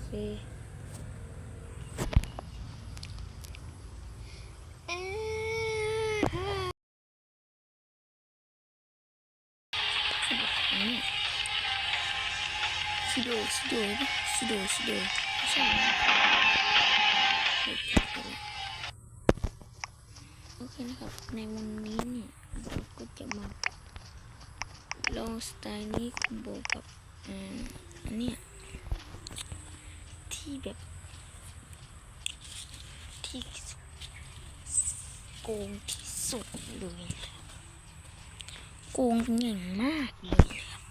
เคเอ๊ะชิโดชิโดปะชิโดชิโดไม่ใช่นะเฮ้ยผิดไปแล้วโอเคนะครับ ในวันนี้เนี่ยเราก็จะมาลองสไตล์นี้บวกกับอันนี้ ที่แบบ ที่โกงที่สุดเลยโกงกันอย่งมากเลยครับ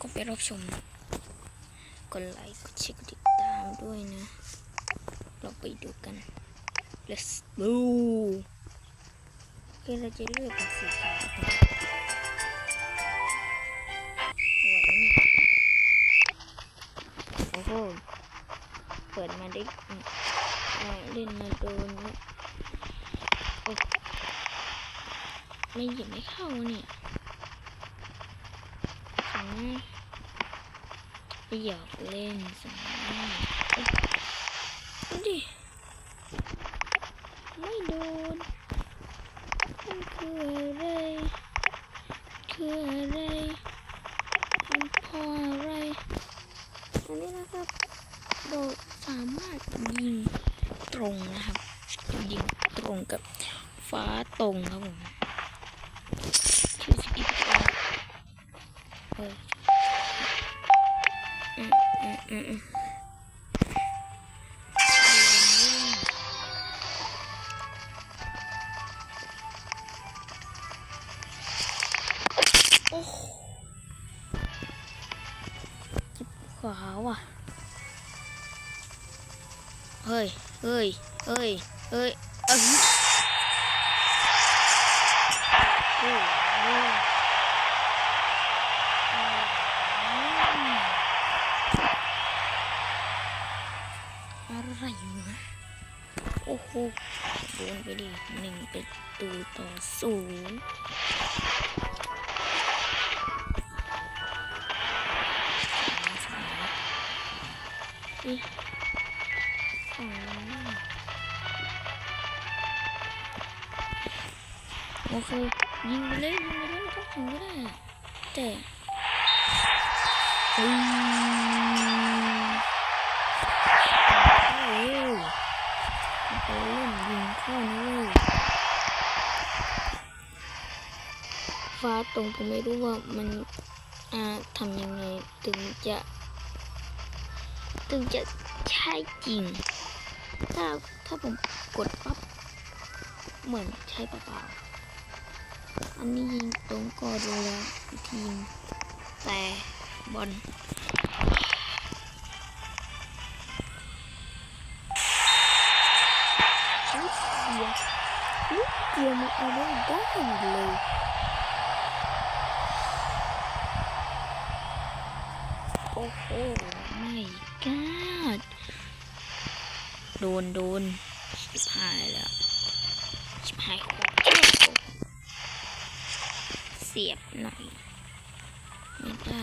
ก็ไปรับชมกดไลค์กดแชร์กดติดตามด้วยนะ เราไปดูกัน let's go โอเคเราจะเลือกสีขาว เปิดมาได้เล่นมาโดนไม่หยิบไม่เข้าเนี่ยสองไปหยอกเล่นสองหน้าเอ้ยดูดิ ไม่โดน มันคืออะไร คืออะไรมันเพออะไร อันนี้นะครับ เราสามารถยิง ตรงนะครับยิงตรงกับฟ้าตรงครับผมชื่อสกิปเอออืมอืมอืม เฮ้ย โอเคยิงไปเลยยิงไปเลยไม่ต้องถึงก็ได้แต่เฮ้ยไปเล่นยิงเข้านะเว้ยฟ้าตรงผมไม่รู้ว่ามันอ่าทำยังไงถึงจะถึงจะใช่จริง ถ้าถ้าผมกดปั๊บเหมือนใช้เปล่าๆ อันนี้ยิงตรงก็ดูแล้วทีมแต่บอลลูกเดียวลูกเดียวมันเอาไม่ได้เลยโอ้โหไม่กล้าโดนโดนชิบหายแล้ว สียบหน่อยไม่ได้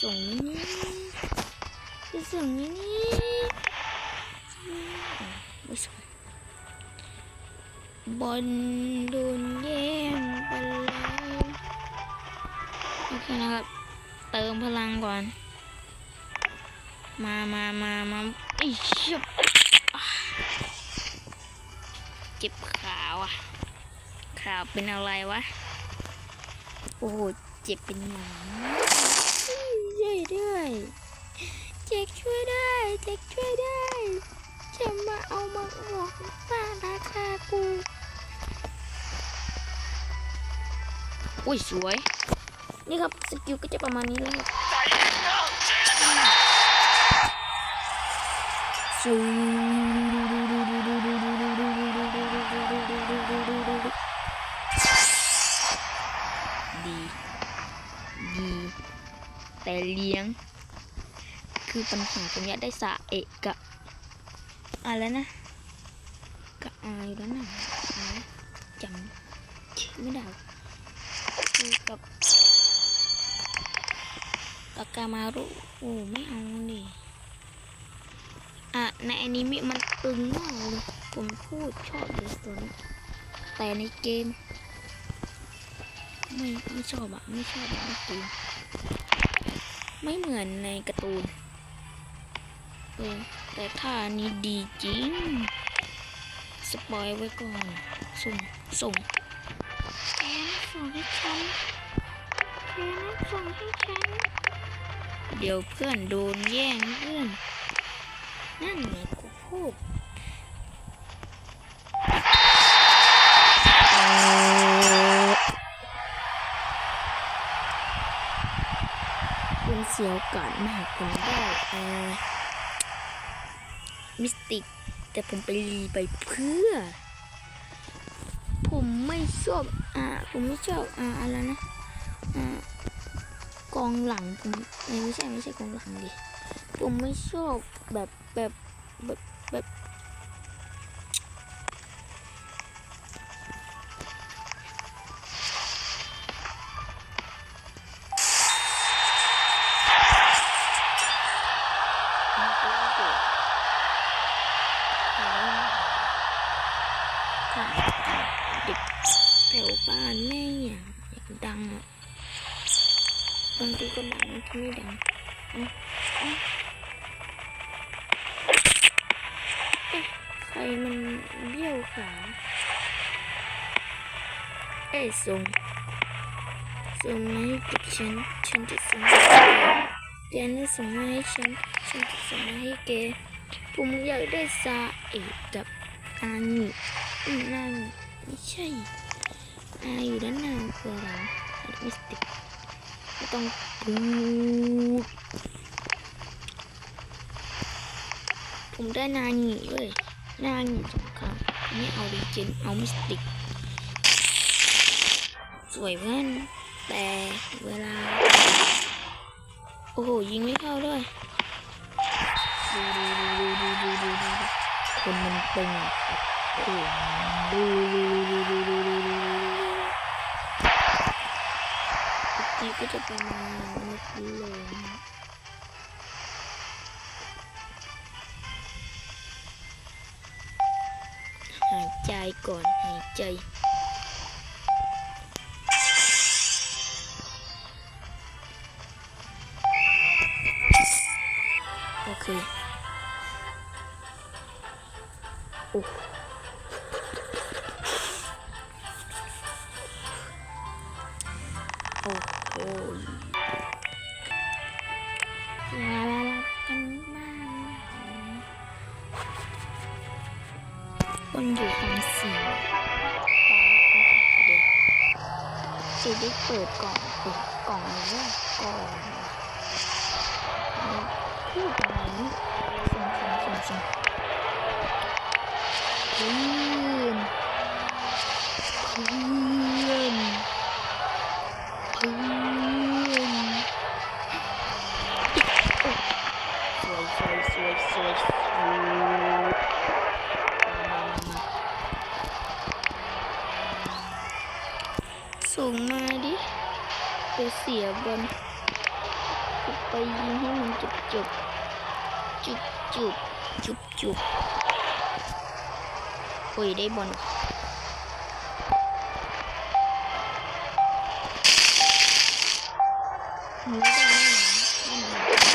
ส่งนี่ไปส่งนี่ไม่ส่งบอลโดนแย่งไปแล้วโอเคนะครับ เติมพลังก่อน มามามามาอีชิบอะเจ็บขาว่ะ ขาวเป็นอะไรวะ โอ้โห เจ็บเป็นหนังช่วยด้วยเจ็กช่วยได้เจ็กช่วยได้จะมาเอามาออกป้าราคากูอุ้ยสวย นี่ครับ สกิลก็จะประมาณนี้เลยครับ ซูดีดีแต่เลี้ยง คือปัญหาผมอยากได้สาเอกกับอะไรนะกับอายแล้วนะจำชื่อไม่ได้คือกับกากามารุโอ้ไม่เอาดิ อะในอนิเมะมันตึงมากเลยผมพูดชอบเลยตัวนี้แต่ในเกม ไม่ไม่ชอบอะไม่ชอบอะในเกมไม่เหมือนในการ์ตูนเออแต่ท่านี้ดีจริง สปอยไว้ก่อน ส่ง ส่งแกนส่งให้ฉันแกนส่งให้ฉัน เดี๋ยวเพื่อนโดนแย่งเพื่อน นั่นไงกูพูดคุณเสียวกาดมากผมได้เออมิสติก แต่ผมไปรีไปเพื่อ ผมไม่ชอบอ่าผมไม่ชอบอ่าอะไรนะอ่ากองหลังผมไม่ใช่ไม่ใช่กองหลังดิผมไม่ชอบแบบ แบบแบบแบบเด็กแถวบ้านแม่อย่างอยากดังอะบางทีก็ดังบางทีไม่ดังใค มันเบี้ยวขาเอ้ส่งส่งมาให้กับฉัน ฉันจะส่งให้แกแกนี่ส่งมาให้ฉัน ฉันจะส่งมาให้แกผมอยากได้ซาเอกกับอางิอืมนางิไม่ใช่อาอยู่ด้านหน้าคืออะไรมิสติกไม่ต้องพูผมได้นางีเว้ย นั่งสงครามไม่เอาดีเจนเอามิสติก สวยเพื่อนแต่เวลา โอ้โห ยิงไม่เข้าด้วยดูดูดูดูดูดูดูคนมันเป็นโอ้ดูดูดูดูดูดูดูนี่ก็จะประมาณนี้เลยนะ ก่อนหายใจ จะได้เปิดกล่องเปิดกล่องแรือว่ากล่องพูดอะไรนี่ส่งส่งส่งส่งอือ เสียบอลไปยิงให้มันจุบจุบจุบจุบจุบจุบโอ้ยได้บอลไม่ได้แน่นอนแน่นอน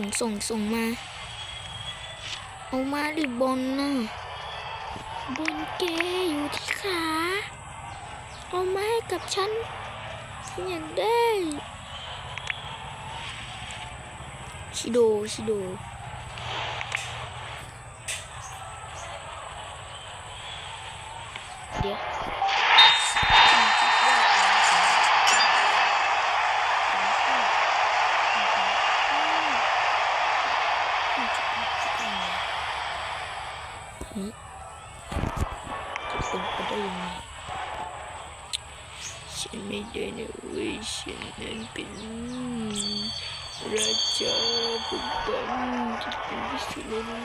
ส่งส่งส่งมา เอามาดิบอลน่ะบอลเกอยู่ที่ขา เอามาให้กับฉันฉันอยากได้ชิโดชิโด Hmm? Kızım adayım. Seni generation'ın benim. Raja bukan jadi sulung.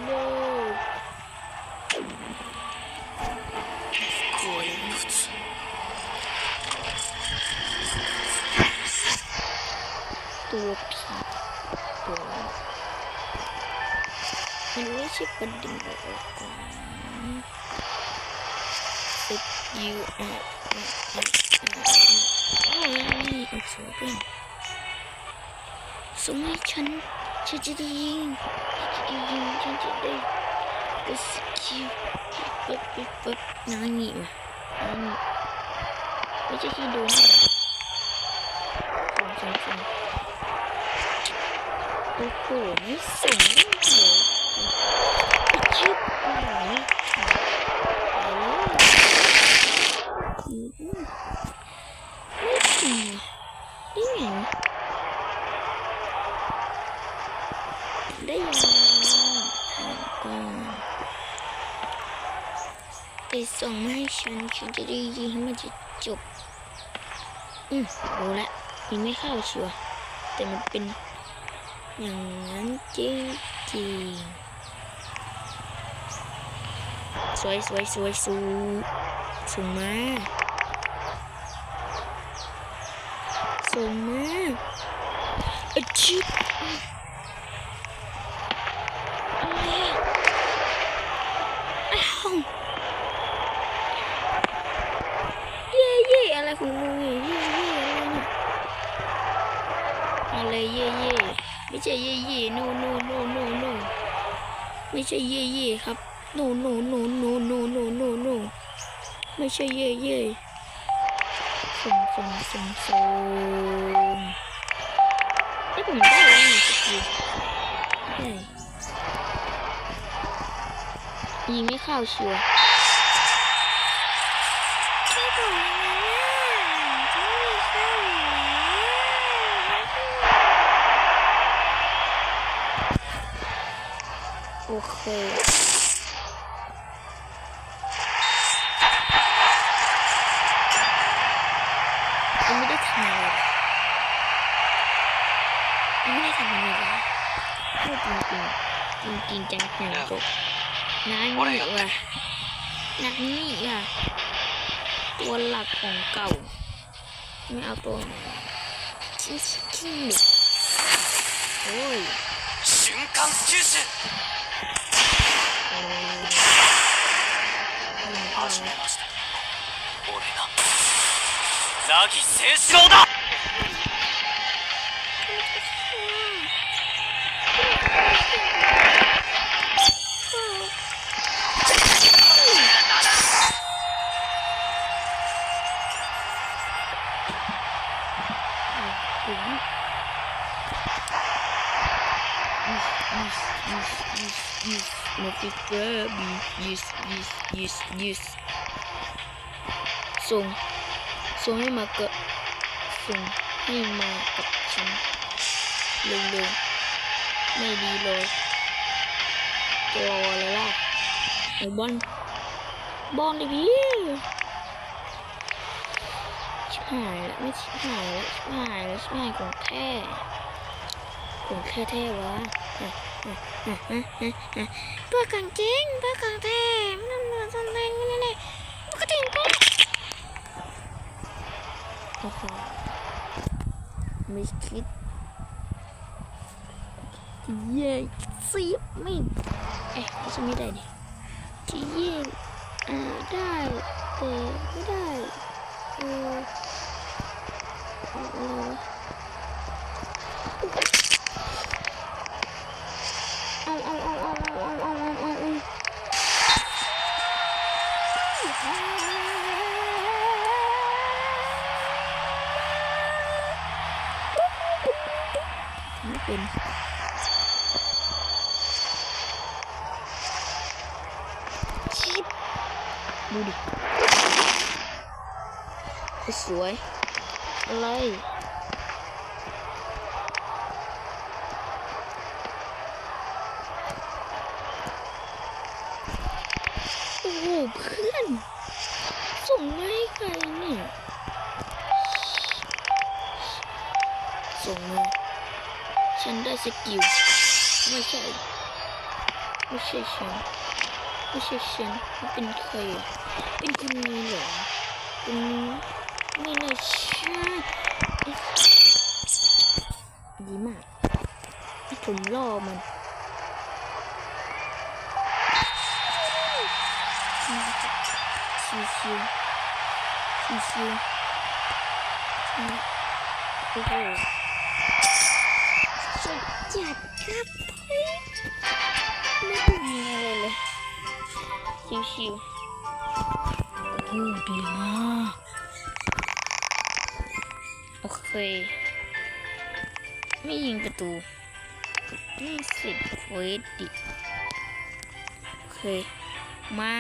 Ini sih penting buat. you and Ôi, ở dưới bên Xuống đi chân Chân chân đi yên Chân chân chân đi Cái skill Bập bập bập Nó nhị mà Nó nhị Bây giờ khi đúng rồi Còn chân chân Tôi khổ mới sống Tôi chết rồi ได้ไงได้ยังก่อนแต่ส่งมาให้ฉันฉันจะได้ยินให้มันจะจบ อืมรู้ละยังไม่เข้าชัวแต่มันเป็นอย่างนั้นจริงจริงๆสวยสวยสวยสูส่งมาส่งมาอะ ชิบอะไรเย่เย่อะไรของมึงเยเย่เย่อะไรเนี่ยอะไรเย่เย่ไม่ใช่เย่เย่ no no no no no ไม่ใช่เย่เย่ครับ no no no no no no no no ไม่ใช่เย่เย่ส่งส่งส่งส่ง ก็มไถึงงสกิลยิงไม่เข้าเชัวร์โอเค จริงๆจังๆจบน้านี่ว่ะนักนี่ว่ะตัวหลักของเก่า ไม่เอาตัวชิ้นชิ้นเด็กโอ้ย 瞬間吸収 โอ้ย 始めました俺が凪清志郎だ โนติเกอร์บียิสยิสยิสยิสส่งส่งให้มากับส่งให้มากับฉันเร็วๆไม่ดีเลยรอเลยล่ะไอ้บอลบอลดิพี่ หายแล้วไม่ชิบหายแล้วชิบหายแล้วชิบหายของแท้ของแท้แท้วะเพื่อกันจริงเพื่อกันแท้ไม่ต้องมาทำอะไรนี่เลยมันก็ถึงไปโอ้โหไม่คิดเย่งเสียบไม่เอ๊ะจะไม่ได้ดิที่แย่งอ่าได้แต่ไม่ได้เออ Mm -mm. เพื่อน ส่งมาให้ใครเนี่ย ส่งมา ฉันได้สกิล ไม่ใช่ ไม่ใช่ฉัน ไม่ใช่ฉันมันเป็นใครเป็นคนนี้เหรอเป็นไม่น่าเชื่อดีมากให้ผมล่อมัน ชิวชิวชิวชิวโอ้โหสุดจัดครับไม่ต้องมีอะไรเลยชิวชิวโอ้ดีมากโอเค ไม่ยิงประตูไม่เสร็จเควสดิโอเค มา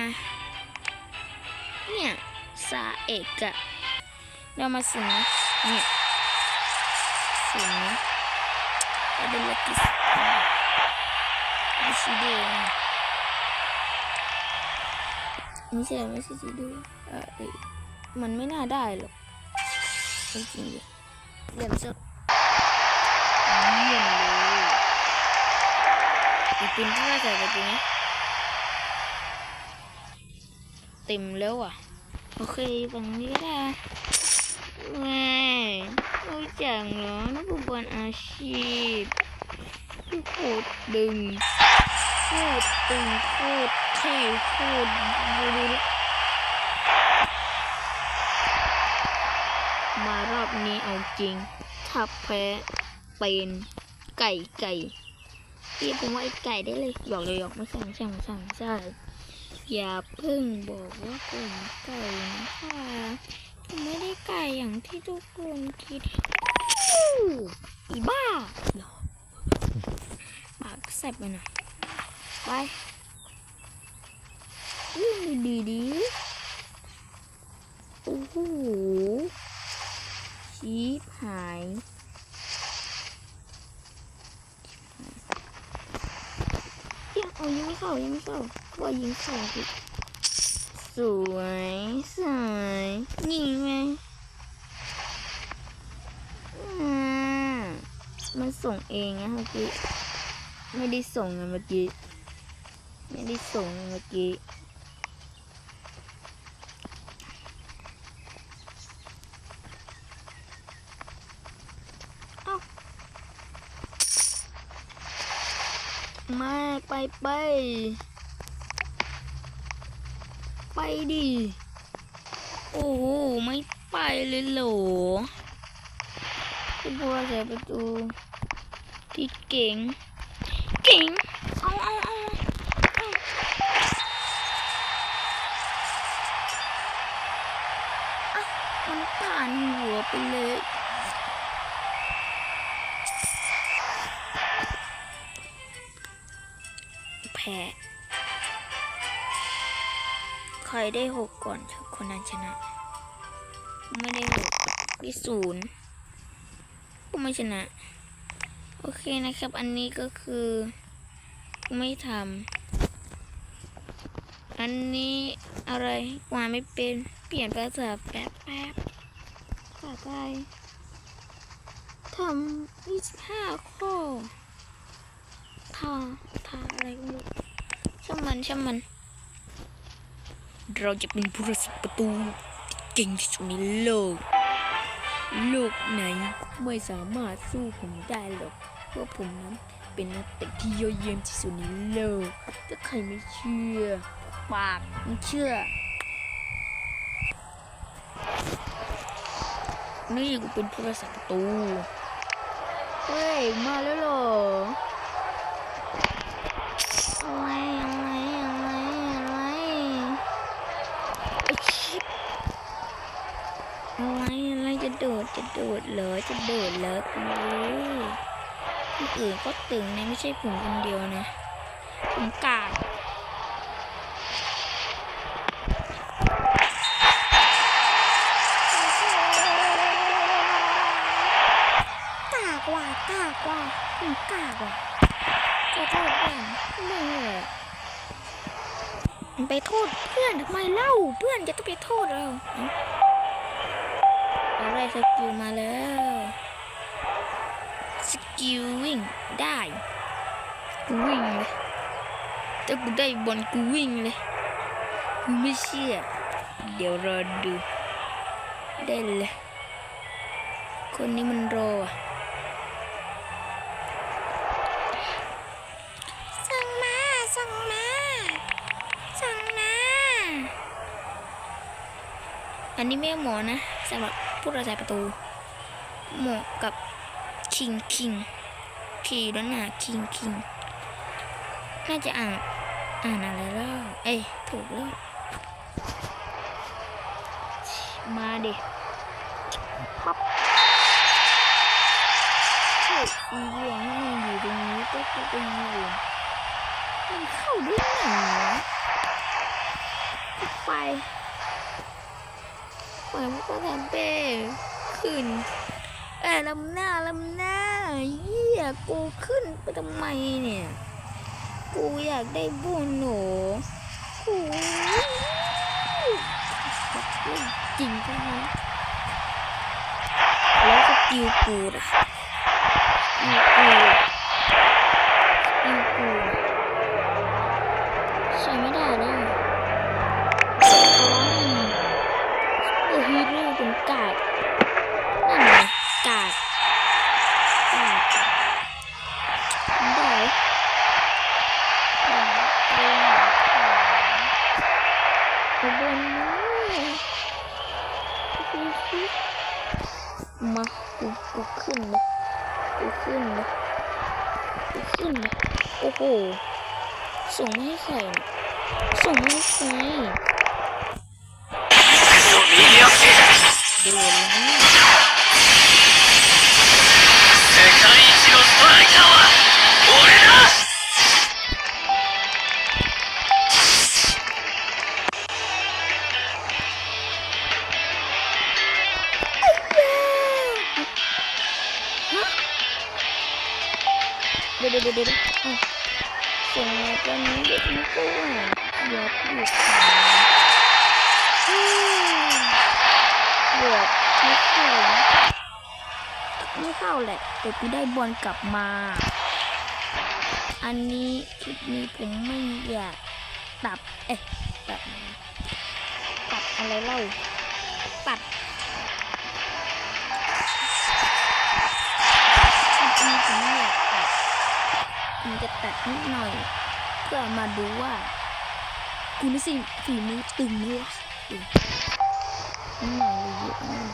เนี่ยสาเอกอะเรามาสุ่มนะเนี่ยสุ่มนะเอาเป็นลักกี้ดิชิโดนะไม่ใช่ไม่ใช่ชิโดเออเอ้ยมันไม่น่าได้หรอกจริงๆดิเยี่ยมสุดเยี่ยมเลยอีกเป็นที่ว่าใส่ไปจริงนะเต็มแล้วอะ โอเคฝั่งนี้ก็ได้แม่รู้จักเหรอนักฟุตบอลอาชีพที่โคตรดึงโคตรตึงโคตรเท่โคตรบูรมารอบนี้เอาจริง ถ้าแพ้เป็นไก่ไก่ที่ผมว่าไอ้ไก่ได้เลยหยอกเลยหยอกไม่ใช่ไม่ใช่ไม่ใช่ใช่ อย่าเพิ่งบอกว่าผมไก่นะคะผมไม่ได้ไก่อย่างที่ทุกคนคิดอีบ้าหรอปากแสบไปหน่อยไปดีดีโอ้โหชีพหายยัง เอายังไม่เข้ายังไม่เข้าว่ายิงเข้าสิสวยสวยนี่ไงอ่ามันส่งเองนะเมื่อกี้ ไม่ได้ส่งนะเมื่อกี้ ไม่ได้ส่งนะเมื่อกี้เอ้าไม่ ไป ไปดิ โอ้โห ไม่ไปเลยเหรอคุณบัวใส่ประตู ที่เก่ง พ้ใครได้หกก่อนคนนั้นชนะ ไม่ได้หกได้ศูนย์ก็ไม่ชนะ โอเคนะครับ อันนี้ก็คือไม่ทำอันนี้อะไรว่าไม่เป็นเปลี่ยนภาษาแป๊บแป๊บภาษาไทยทำยี่ห้าข้อทาทาอะไรก็ไม่รู้ช่ มันช่างมัน เราจะเป็นผู้รักษาประตูที่เก่งที่สุดในโลก โลกไหนไม่สามารถสู้ผมได้หรอก เพราะผมนั้นเป็นนักเตะที่ยอดเยี่ยมที่สุดในโลก ถ้าใครไม่เชื่อ ปากไม่เชื่อ นี่กูเป็นผู้รักษาประตู เฮ้ย มาแล้วเหรออะไรอะไรอะไรอะไรไอ้ชิบอะไรอะไรจะโดดจะโดดเหรอจะโดดเหรอโอ้ยคนอื่นก็ตึงนะไม่ใช่ผมคนเดียวนะผมกากกากว่ะกากว่ะผมกากว่ะขอโทษบ้างไม่เลยอะมันไปโทษเพื่อนทำไมเล่าเพื่อนจะต้องไปโทษเรา สกิลมาแล้ว สกิลวิ่งได้กูวิ่งเลยถ้ากูได้บอลกูวิ่งเลยกูไม่เชื่อ เดี๋ยวรอดูได้เลยคนนี้มันรออะสั่งมาสั่งมาสั่งมา อันนี้ไม่เหมาะนะสำหรับ ผู้รักษาประตู เหมาะกับคิงคิงคีด้านหน้าคิงคิงน่าจะอ่านอ่านอะไรแล้ว เอ้ยถูกแล้ว มาดิปั๊บใช่อีเหลืองให้มันอยู่ตรงนี้ก็คือไปยืนมันเข้าได้ไงวะไป ไปมันก็ทำเป้ขึ้นเอ้ยลำหน้าลำหน้าเหี้ยกูขึ้นไปทำไมเนี่ย กูอยากได้บุญหนูคู่จริงจังแล้วสกิลกูล่ะสกิลกูกิลกู มากูกูขึ้นเลยกูขึ้นเลยกูขึ้นเลยโอ้โหส่งไม่ให้ใครส่งไม่ให้ใครดู ไม่เข้าไม่เข้าแหละแต่กูได้บอลกลับมา อันนี้คลิปนี้ผมไม่อยากตัดเอ๊ะตัดตัดอะไรเล่าตัดคลิปนี้ผมไม่อยากตัดผมจะตัดนิดหน่อย เพื่อมาดูว่ากูนี่สิฝีมือตึงไหมวะอืมนิด หนังเยอะมาก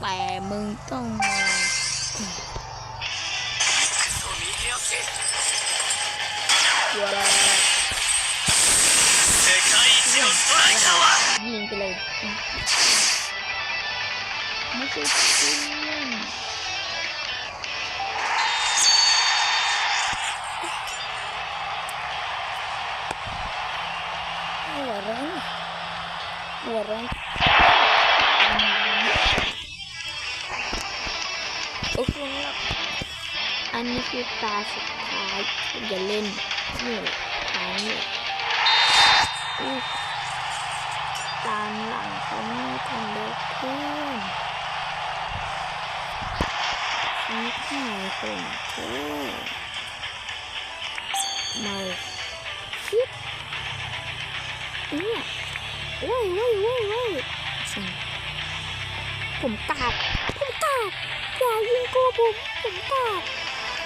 แต่มึงต้องมาวอะไยิงไปเลยไม่ใช่ง หัวร้อนโอเคครับอันนี้คือตาสุดท้ายที่จะเล่นนี่แหละตาเนี่ยตาหลังเขาไม่ทันได้เพื่อนนี่ข่ายคนเพื่อนไม่ ว้ยว้ยเว้ยเว้ยสั่ผมกาดผมกาดอย่ายิงกูผมผมกาด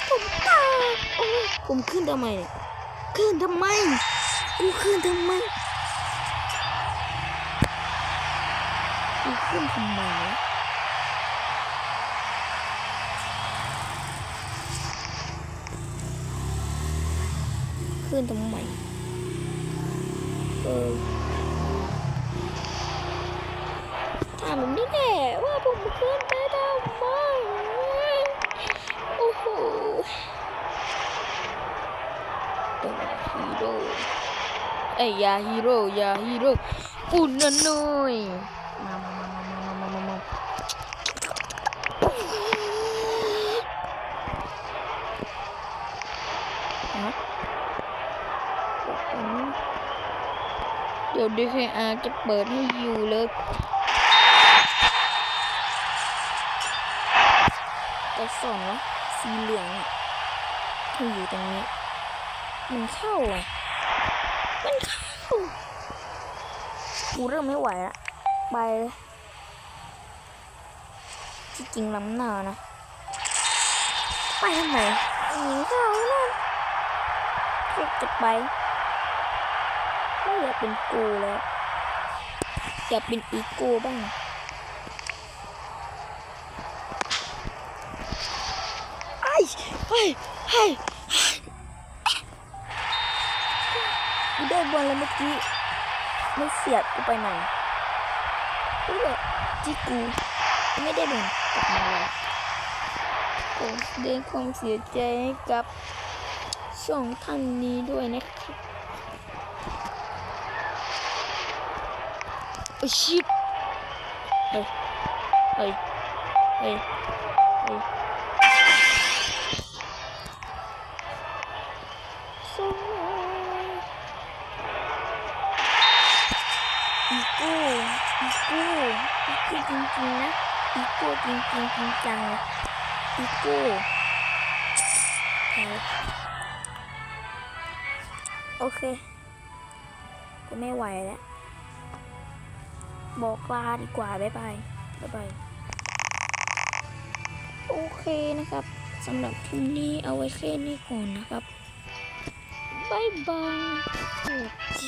ผมกาดโอ้ยผมขึ้นทำไมเนี่ยขึ้นทำไมกูขึ้นทำไมกูขึ้นทำไมขึ้นทำไมเออ ผอ้นไโอ้โหเฮ้ยยาฮีโร่ยาฮีโร่อุ่นนน่อยมามามามามามามาเดี๋ยวดีเออาร์จะเปิดให้อยู่เลย แต่ส่วนวะสีเหลืองอะที่อยู่ตรงนี้ มันเข้าอะมันเข้ากูเริ่มไม่ไหวละไปที่จริงล้ำหน้านะ ไปทำไมหนีเข้านั่นแค่จะไปไม่อยากเป็นกูแล้วอยากเป็นอีโก้บ้าง อ้ไอ้ไอ้กูได้บอลแล้วเมื่อกี้ไม่เสียดกูไปไหนกูแบบที่กูไม่ได้บอลกลับมาเลยขอแสดงความเสียใจให้กับช่องท่านนี้ด้วยนะครับโอ้ชิบเฮ้ยเฮ้ยเฮ้ยเฮ้ย ก้อีโก้จริงๆนะอีโก้จริงๆจริงจังอีโก้โอเคก็ไม่ไหวแล้ว บอกลาดีกว่า บ๊ายบาย บ๊ายบาย โอเคนะครับสำหรับคลิปนี้เอาไว้แค่นี้ก่อนนะครับ บ๊ายบายโอเค